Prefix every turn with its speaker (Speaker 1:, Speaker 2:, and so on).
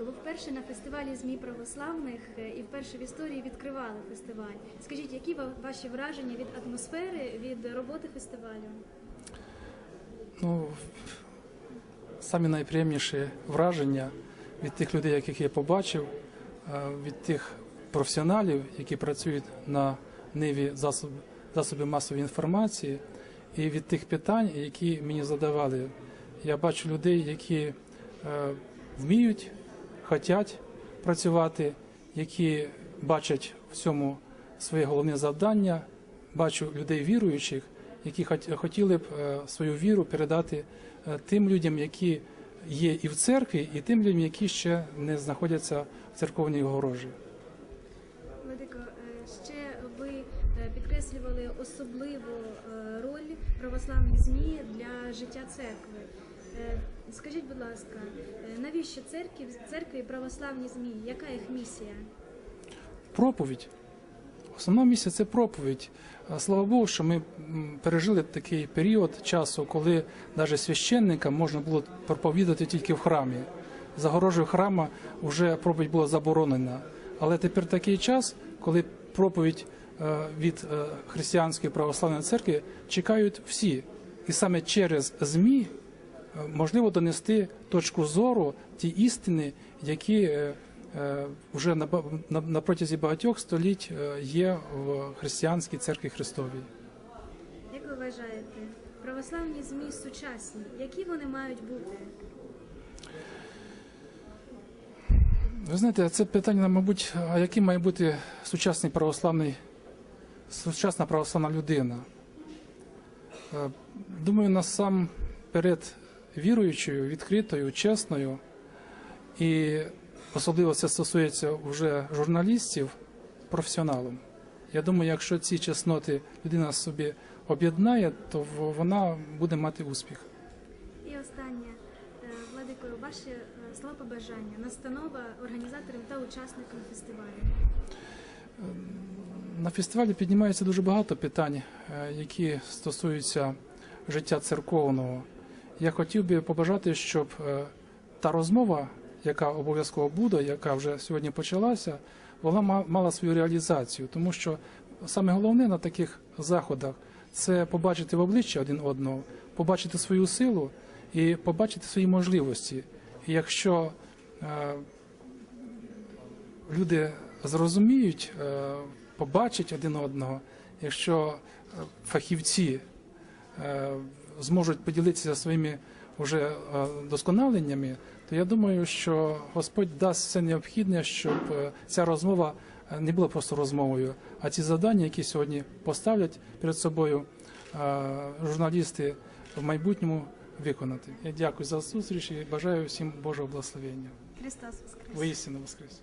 Speaker 1: Ви вперше на фестивалі ЗМІ православних е, і вперше в історії відкривали фестиваль. Скажіть, які ваші враження від атмосфери, від роботи фестивалю?
Speaker 2: Ну, самі найприємніші враження від тих людей, яких я побачив, е, від тих професіоналів, які працюють на ниві засоб, засобів масової інформації, і від тих питань, які мені задавали. Я бачу людей, які е, вміють, хочуть працювати, які бачать в цьому своє головне завдання. Бачу людей віруючих, які хот- хотіли б е, свою віру передати е, тим людям, які є і в церкві, і тим людям, які ще не знаходяться в церковній огорожі.
Speaker 1: Владико, е, ще ви підкреслювали особливу роль православних ЗМІ для життя церкви. Скажіть, будь ласка, е, навіщо церкві, церкві православні ЗМІ? Яка їх місія?
Speaker 2: Проповідь. Основна місія це проповідь. Слава Богу, що ми пережили такий період часу, коли навіть священникам можна було проповідати тільки в храмі. Загорожею храма вже проповідь була заборонена. Але тепер такий час, коли проповідь е, від е, християнської православної церкви чекають всі. І саме через ЗМІ можливо донести точку зору ті істини, які е, е, вже на, протязі багатьох століть е, є в християнській церкві Христовій.
Speaker 1: Як ви вважаєте, православні ЗМІ сучасні, які вони мають бути?
Speaker 2: Ви знаєте, це питання, мабуть, а яким має бути сучасний православний, сучасна православна людина? Думаю, насамперед віруючою, відкритою, чесною, і особливо це стосується вже журналістів, професіоналом. Я думаю, якщо ці чесноти людина собі об'єднає, то вона буде мати успіх.
Speaker 1: І останнє, Е, Владико, ваші е, слова побажання, настанова організаторам та учасникам фестивалю.
Speaker 2: На фестивалі піднімається дуже багато питань, е, які стосуються життя церковного. Я хотів би побажати, щоб е, та розмова, яка обов'язково буде, яка вже сьогодні почалася, вона мала свою реалізацію, тому що саме головне на таких заходах це побачити в обличчя один одного, побачити свою силу і побачити свої можливості. І якщо е, люди зрозуміють, е, побачать один одного, якщо фахівці зможуть поділитися своїми вже е, досконаленнями, то я думаю, що Господь дасть все необхідне, щоб е, ця розмова е, не була просто розмовою, а ці завдання, які сьогодні поставлять перед собою журналісти в майбутньому виконати. Я дякую за зустріч і бажаю всім Божого благословення.
Speaker 1: Христос Воскрес!
Speaker 2: Воістину воскрес.